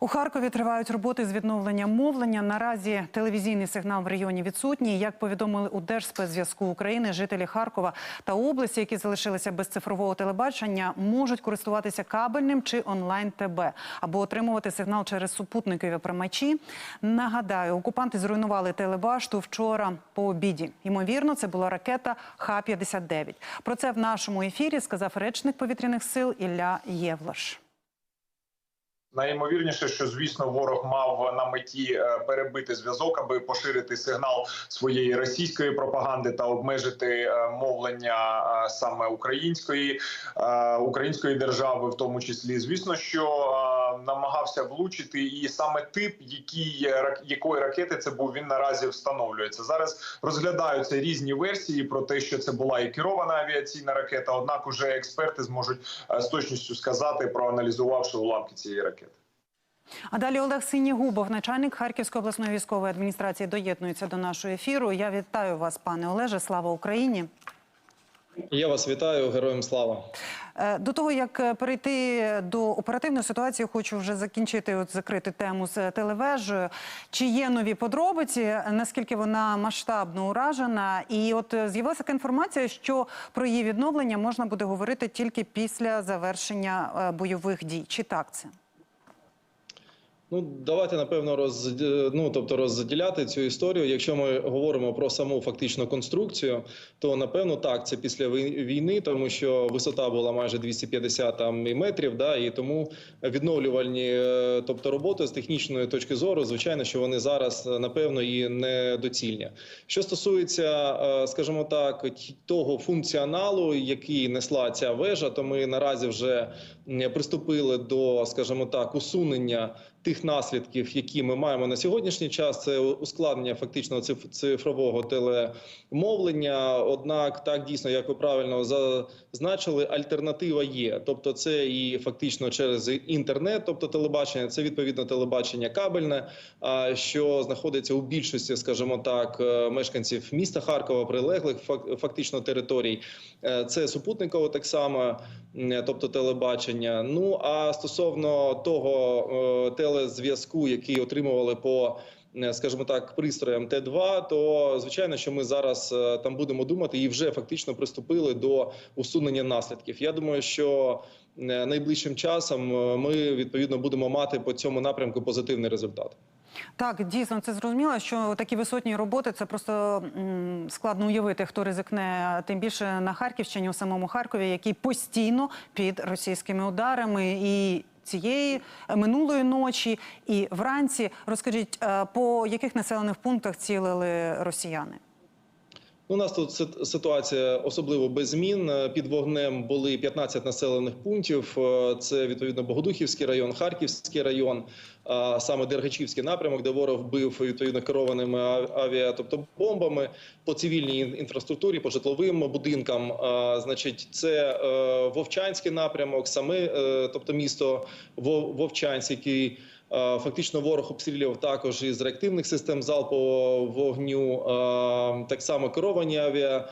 У Харкові тривають роботи з відновлення мовлення. Наразі телевізійний сигнал в районі відсутній. Як повідомили у Держспецзв'язку України, жителі Харкова та області, які залишилися без цифрового телебачення, можуть користуватися кабельним чи онлайн ТБ або отримувати сигнал через супутникові приймачі. Нагадаю, окупанти зруйнували телебашту вчора по обіді. Ймовірно, це була ракета Х-59. Про це в нашому ефірі сказав речник повітряних сил Ілля Євлаш. Найімовірніше, що звісно ворог мав на меті е, перебити зв'язок, аби поширити сигнал своєї російської пропаганди та обмежити е, мовлення е, саме української української держави, в тому числі. Звісно, що намагався влучити, і саме тип, який якої ракети це був, він наразі встановлюється. Зараз розглядаються різні версії про те, що це була і керована авіаційна ракета. Однак, уже експерти зможуть з точністю сказати, проаналізувавши уламки цієї ракети. А далі Олег Синігубов, начальник Харківської обласної військової адміністрації, доєднується до нашого ефіру. Я вітаю вас, пане Олеже. Слава Україні. Я вас вітаю, героям слава. До того як перейти до оперативної ситуації, хочу вже закінчити от закрити тему з телевежею. Чи є нові подробиці? Наскільки вона масштабно уражена? І от з'явилася така інформація, що про її відновлення можна буде говорити тільки після завершення бойових дій. Чи так це? Ну, давайте напевно роз, ну, тобто розділяти цю історію. Якщо ми говоримо про саму фактичну конструкцію, то напевно так це після війни, тому що висота була майже 250 там, метрів. Да, і тому відновлювальні, е, тобто роботи з технічної точки зору, звичайно, що вони зараз напевно і недоцільні. Що стосується, е, скажімо так, того функціоналу, який несла ця вежа, то ми наразі вже приступили до, скажімо так, усунення тих наслідків, які ми маємо на сьогоднішній час, це ускладнення фактично цифрового телемовлення. Однак, так дійсно, як ви правильно зазначили, альтернатива є. Тобто, це і фактично через інтернет, тобто телебачення, це відповідно телебачення кабельне, що знаходиться у більшості, скажімо так, е, мешканців міста Харкова, прилеглих фактично територій. Е, це супутниково так само, тобто телебачення. Ну а стосовно того е, телезв'язку, який отримували по скажімо так, пристроям Т-2, то звичайно, що ми зараз там будемо думати і вже фактично приступили до усунення наслідків. Я думаю, що найближчим часом ми відповідно будемо мати по цьому напрямку позитивний результат. Так, дійсно, це зрозуміло, що такі висотні роботи це просто складно уявити, хто ризикне тим більше на Харківщині у самому Харкові, який постійно під російськими ударами і. Цієї минулої ночі і вранці розкажіть, по яких населених пунктах цілили росіяни? У нас тут ситуація особливо без змін. Під вогнем були 15 населених пунктів. Це відповідно Богодухівський район, Харківський район, саме Дергачівський напрямок, де ворог бив відповідно керованими авіа, тобто бомбами по цивільній інфраструктурі, по житловим будинкам. Значить, це Вовчанський напрямок, саме е, тобто місто Вовчанськ, який Фактично, ворог обстрілював також із реактивних систем залпового вогню, так само керовані авіа.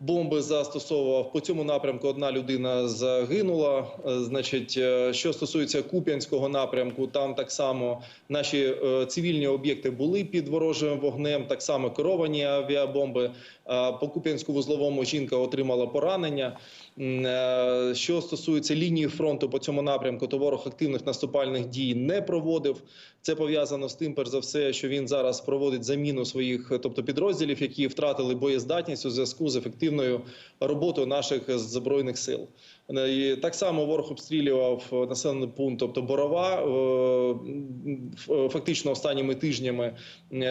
Бомби застосовував по цьому напрямку. Одна людина загинула. Е, значить, е, що стосується Куп'янського напрямку, там так само наші е, цивільні об'єкти були під ворожим вогнем. Так само керовані авіабомби. По Куп'янську вузловому жінка отримала поранення. Що стосується лінії фронту по цьому напрямку, то ворог активних наступальних дій не проводив. Це пов'язано з тим, перш за все, що він зараз проводить заміну своїх, тобто підрозділів, які втратили боєздатність у зв'язку з ефективною роботою наших збройних сил. І Так само ворог обстрілював населений пункт, тобто борова фактично останніми тижнями.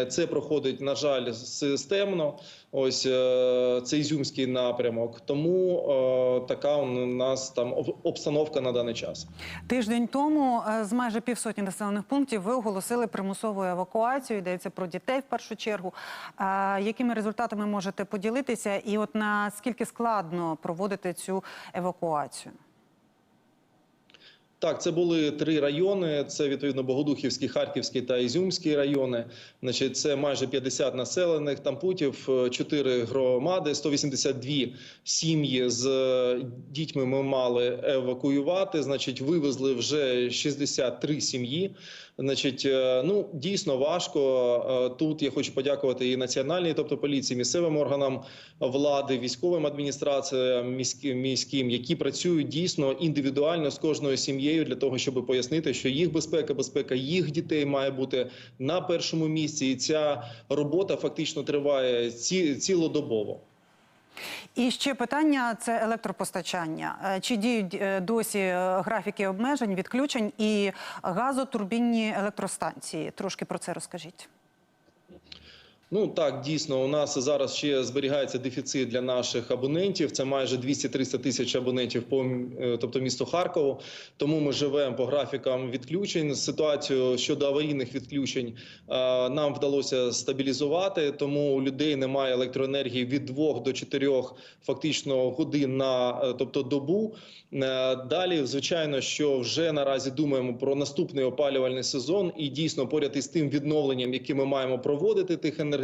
Це проходить на жаль системно. Ось е, це ізюмський напрямок. Тому е, така у нас там обстановка на даний час. Тиждень тому е, з майже півсотні населених пунктів ви оголосили примусову евакуацію. Йдеться про дітей в першу чергу. Якими результатами можете поділитися? І от наскільки складно проводити цю евакуацію? Так, це були три райони: це відповідно Богодухівський, Харківський та Ізюмський райони. Значить, це майже 50 населених там путів, 4 громади, 182 сім'ї з е, дітьми. Ми мали евакуювати. Значить, вивезли вже 63 сім'ї. Значить, е, ну дійсно важко. Е, Тут я хочу подякувати і національній, тобто поліції, місцевим органам влади, військовим адміністраціям міським, які працюють дійсно індивідуально з кожною сім'єю для того, щоб пояснити, що їх безпека, безпека їх дітей має бути на першому місці, і ця робота фактично триває ці, цілодобово. І ще питання це електропостачання. Е, Чи діють е, досі е, графіки обмежень, відключень і газотурбінні електростанції? Трошки про це розкажіть. Ну так дійсно у нас зараз ще зберігається дефіцит для наших абонентів. Це майже 200-300 тисяч абонентів по е, тобто місту Харкову. Тому ми живемо по графікам відключень. Ситуацію щодо аварійних відключень нам вдалося стабілізувати. Тому у людей немає електроенергії від 2 до 4 фактично годин на е, тобто добу. Е, Далі, звичайно, що вже наразі думаємо про наступний опалювальний сезон, і дійсно поряд із тим відновленням, яке ми маємо проводити тих енергетичних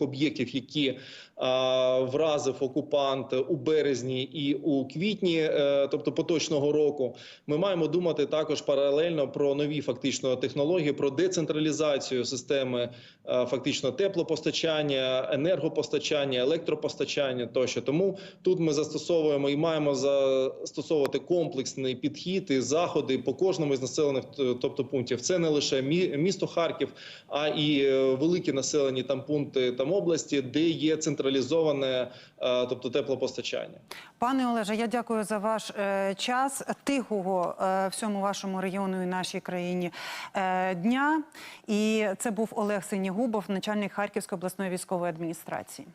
об'єктів, які а, вразив окупант у березні і у квітні, е, тобто поточного року, ми маємо думати також паралельно про нові фактично технології, про децентралізацію системи е, фактично теплопостачання, енергопостачання, електропостачання тощо. Тому тут ми застосовуємо і маємо застосовувати комплексний підхід і заходи по кожному із населених тобто пунктів. Це не лише мі- місто Харків, а і е, великі населені там пункти там області, де є централізоване, е, тобто теплопостачання. Пане Олеже, я дякую за ваш е, час тихого е, всьому вашому регіону і нашій країні дня. І це був Олег Синігубов, начальник Харківської обласної військової адміністрації.